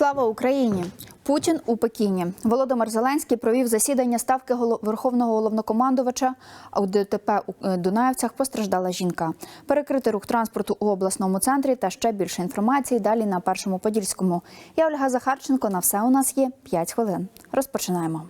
Слава Україні! Путін у Пекіні. Володимир Зеленський провів засідання ставки Верховного головнокомандувача. А у ДТП у Дунаївцях Дунаєвцях постраждала жінка. Перекритий рух транспорту у обласному центрі та ще більше інформації далі на першому подільському. Я Ольга Захарченко. На все у нас є 5 хвилин. Розпочинаємо.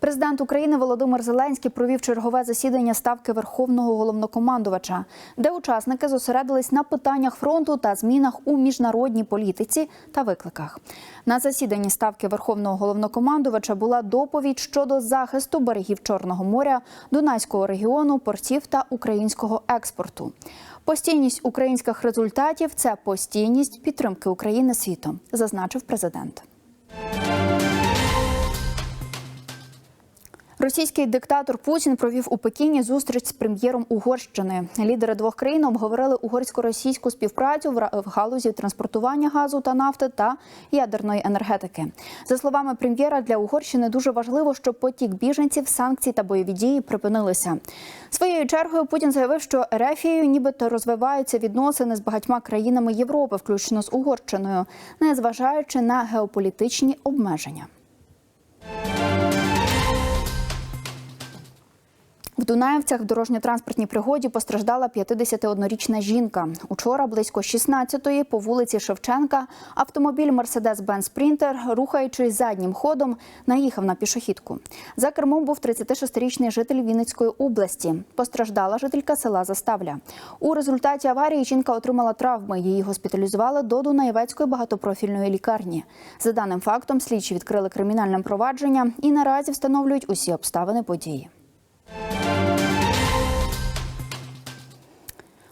Президент України Володимир Зеленський провів чергове засідання ставки Верховного головнокомандувача, де учасники зосередились на питаннях фронту та змінах у міжнародній політиці та викликах. На засіданні ставки Верховного головнокомандувача була доповідь щодо захисту берегів Чорного моря, Дунайського регіону, портів та українського експорту. Постійність українських результатів це постійність підтримки України світом, зазначив президент. Російський диктатор Путін провів у Пекіні зустріч з прем'єром Угорщини. Лідери двох країн обговорили угорсько-російську співпрацю в галузі транспортування газу та нафти та ядерної енергетики. За словами прем'єра, для Угорщини дуже важливо, щоб потік біженців, санкцій та бойові дії припинилися. Своєю чергою Путін заявив, що Ерефією нібито розвиваються відносини з багатьма країнами Європи, включно з Угорщиною, незважаючи на геополітичні обмеження. Дунаєвцях в дорожньо-транспортній пригоді постраждала 51-річна жінка. Учора близько 16-ї по вулиці Шевченка автомобіль Mercedes-Benz Спрінтер, рухаючись заднім ходом, наїхав на пішохідку. За кермом був 36-річний житель Вінницької області. Постраждала жителька села Заставля. У результаті аварії жінка отримала травми. Її госпіталізували до Дунаєвецької багатопрофільної лікарні. За даним фактом, слідчі відкрили кримінальне провадження і наразі встановлюють усі обставини події.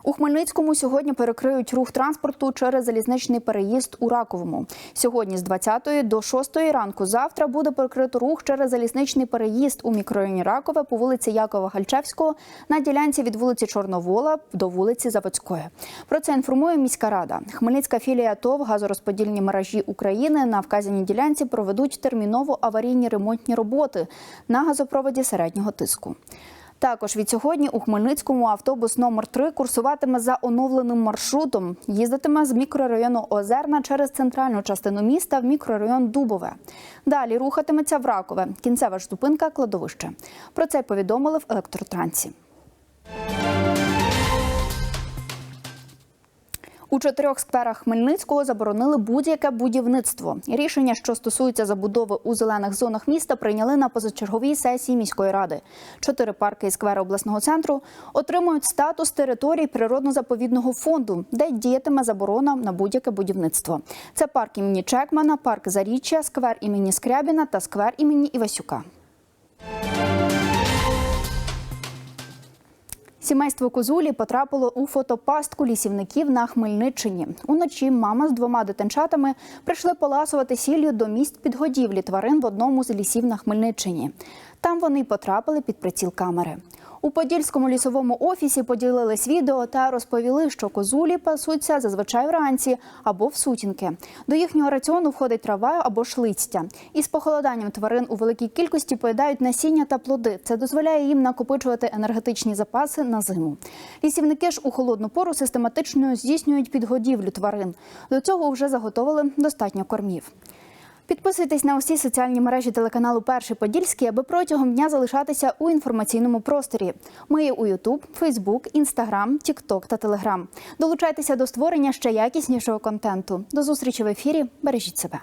У Хмельницькому сьогодні перекриють рух транспорту через залізничний переїзд у Раковому. Сьогодні з 20 до 6 ранку завтра буде перекрито рух через залізничний переїзд у мікрорайоні Ракове по вулиці Якова Гальчевського на ділянці від вулиці Чорновола до вулиці Заводської. Про це інформує міська рада. Хмельницька філія ТОВ газорозподільні мережі України на вказаній ділянці проведуть терміново аварійні ремонтні роботи на газопроводі середнього тиску. Також від сьогодні у Хмельницькому автобус номер 3 курсуватиме за оновленим маршрутом. Їздитиме з мікрорайону Озерна через центральну частину міста в мікрорайон Дубове. Далі рухатиметься в Ракове. Кінцева ж зупинка кладовище. Про це повідомили в електротрансі. У чотирьох скверах Хмельницького заборонили будь-яке будівництво. Рішення, що стосується забудови у зелених зонах міста, прийняли на позачерговій сесії міської ради. Чотири парки і сквери обласного центру отримують статус територій природно-заповідного фонду, де діятиме заборона на будь-яке будівництво. Це парк імені Чекмана, парк Заріччя, сквер імені Скрябіна та сквер імені Івасюка. Сімейство Козулі потрапило у фотопастку лісівників на Хмельниччині. Уночі мама з двома дитинчатами прийшли поласувати сіллю до місць підгодівлі тварин в одному з лісів на Хмельниччині. Там вони потрапили під приціл камери. У Подільському лісовому офісі поділились відео та розповіли, що козулі пасуться зазвичай вранці або в сутінки. До їхнього раціону входить трава або ж. Із похолоданням тварин у великій кількості поїдають насіння та плоди. Це дозволяє їм накопичувати енергетичні запаси на зиму. Лісівники ж у холодну пору систематично здійснюють підгодівлю тварин. До цього вже заготовили достатньо кормів. Підписуйтесь на усі соціальні мережі телеканалу Перший Подільський, аби протягом дня залишатися у інформаційному просторі. Ми є у Ютуб, Фейсбук, Інстаграм, Тікток та Телеграм. Долучайтеся до створення ще якіснішого контенту. До зустрічі в ефірі. Бережіть себе.